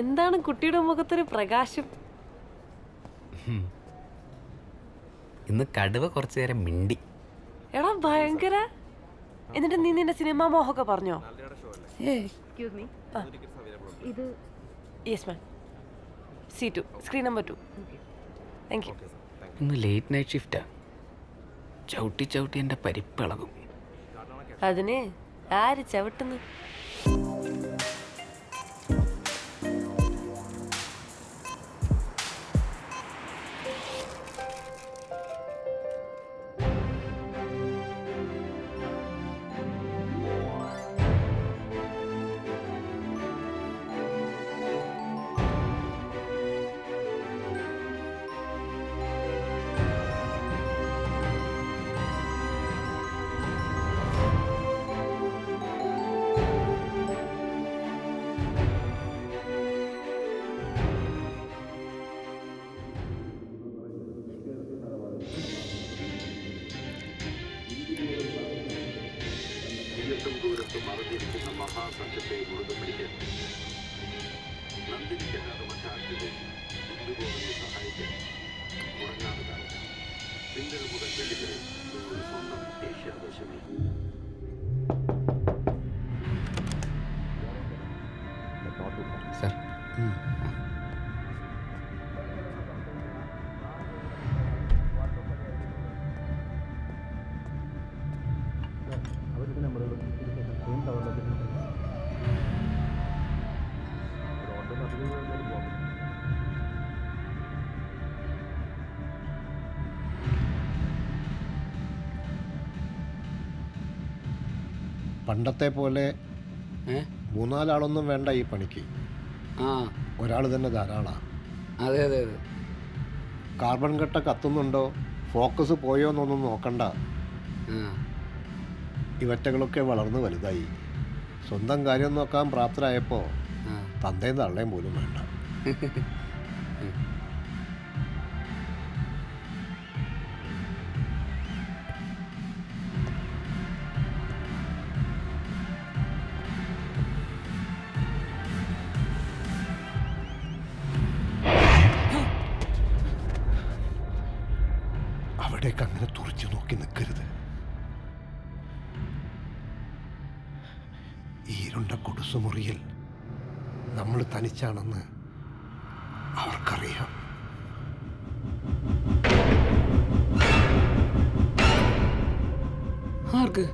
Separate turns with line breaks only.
എന്താണ് കുട്ടിയുടെ മുഖത്തൊരു പ്രകാശം?
ഇന്ന് കടുവ കുറച്ചു നേരം മിണ്ടി.
എടാ ഭയങ്കര. എന്നിട്ട് നീ നിന്റെ സിനിമാ മോഹൊക്കെ പറഞ്ഞോ?
എക്സ്ക്യൂസ് മീ ഇത്
yes ma'am C two screen number two thank you
ഇന്ന് ലേറ്റ് നൈറ്റ് ഷിഫ്റ്റാ ചവിട്ടി ചവിട്ടി എന്റെ പരിപ്പിളകും
അതിന് ആര് ചവിട്ടുന്നു
തീരത്തും ദൂരത്തും മറഞ്ഞിരിക്കുന്ന മഹാസംഘത്തെ മുറുകെ പിടിക്കാൻ നന്ദിനിക്കല്ലാതെ മറ്റാർക്കിದೆ ഹിന്ദുഗോവിനെ സഹായിക്കാൻ ഉറങ്ങാതെ കാലത്ത് തിങ്കൾ മുതൽ നിങ്ങളുടെ സ്വന്തം ഏഷ്യാദശമി.
സാർ.
പണ്ടത്തെ പോലെ മൂന്നാലാളൊന്നും വേണ്ട ഈ പണിക്ക്.
ആ.
ഒരാൾ തന്നെ ധാരാളമാണ്
അതെ അതെ അതെ.
കാർബൺ കട്ട കത്തുന്നുണ്ടോ? ഫോക്കസ് പോയോ എന്നൊന്നും നോക്കണ്ട. ഇവറ്റകളൊക്കെ വളർന്ന് വലുതായി. സ്വന്തം കാര്യം നോക്കാൻ പ്രാപ്തരായപ്പോൾ തന്തയും തള്ളയും പോലും വേണ്ട. അവിടേക്ക് അങ്ങനെ തുറച്ചു നോക്കി നിൽക്കരുത് ഈ ഇരുണ്ട കൊടുസുമുറിയിൽ നമ്മൾ തനിച്ചാണെന്ന് അവർക്കറിയാം.
ആർക്ക്?